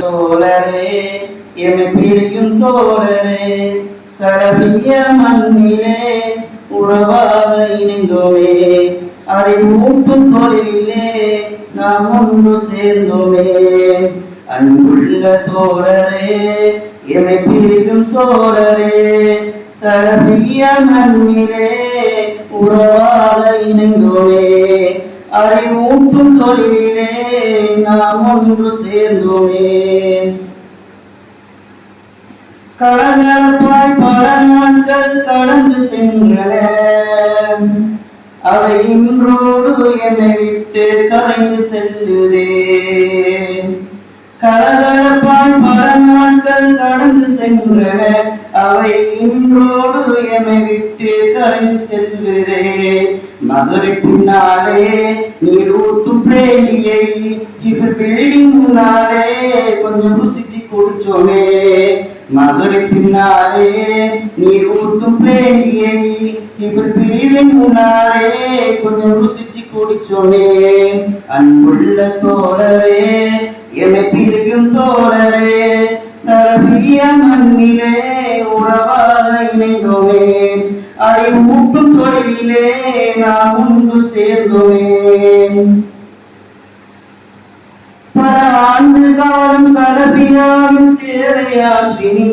தோழரே எமை பிரியும் தோழரே சரபிய மண்ணிலே உறவாக இணைந்தோமே. அறிவூட்டும் தொழிலே நாம் ஒன்று சேர்ந்தோமே. அன்புள்ள தோழரே எமை பிரியும் தோழரே சரபிய மண்ணிலே உறவாக இணைந்தோமே. அறிவூட்டும் தொழிலே நாம் ஒன்று சேர்ந்தோமே. கடலாய் பல நாட்கள் கடந்து சென்றன. அவை இன்றோடு என்னை விட்டு கரைந்து செல்லுதே. கடலாய் பல நாட்கள் கடந்து சென்றன. அவை இன்றோடு எமை விட்டு கரைந்து செல்வதே. மதுரை பின்னாலே நீர் ஊத்தும் பிரேமியை இவர் பில்டிங் முன்னாலே கொஞ்சம் ருசிச்சு குடிச்சோமே. மதுரை பின்னாலே நீர் ஊத்தும் பிரேமியை இவர் பிரிவின் முன்னாலே கொஞ்சம் ருசிச்சு குடிச்சோமே. அன்புள்ள தோழரே எமை பிரியும் தோழரே சரபிய மண்ணிலே இணைந்தோமே அறிவூட்டும் தொழிலே நாம் ஒன்று சேர்ந்தோமே. பல ஆண்டு காலம் சடபியாவின் சேவையாற்றினீர்.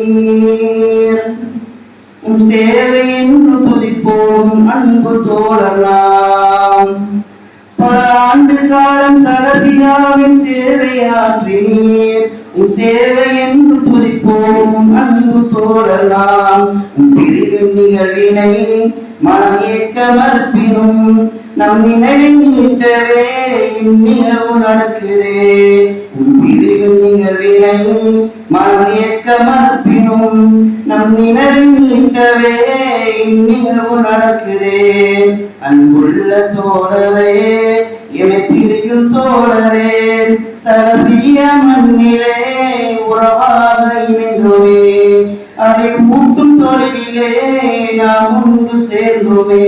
உம் சேவை என்று துதிப்போம் அன்பு தோழலாம் பல ஆண்டு காலம் சடபியாவின் சேவையாற்றினீர். உன் சேவை என்று துதிப்போம் அன்பு தோழலாம் உம் பிரிவின் நிகழ்வினை மனம் ஏற்க மறுப்பினும் நம் நினைவின் நீட்டவே இந்நிகழ்வு நடக்குதே. உன் பிரிவின் நிகழ்வினை மனம் ஏற்க மறுப்பினும் நம் நினைவின் நீட்டவே இந்நிகழ்வு நடக்குதே. அன்புள்ள தோழரே எமை பிரியும் தோழரே சரபிய மண்ணிலே உறவாக அதை ஊட்டும் தொழிலே நாம் முன்பு சேர்ந்தோமே.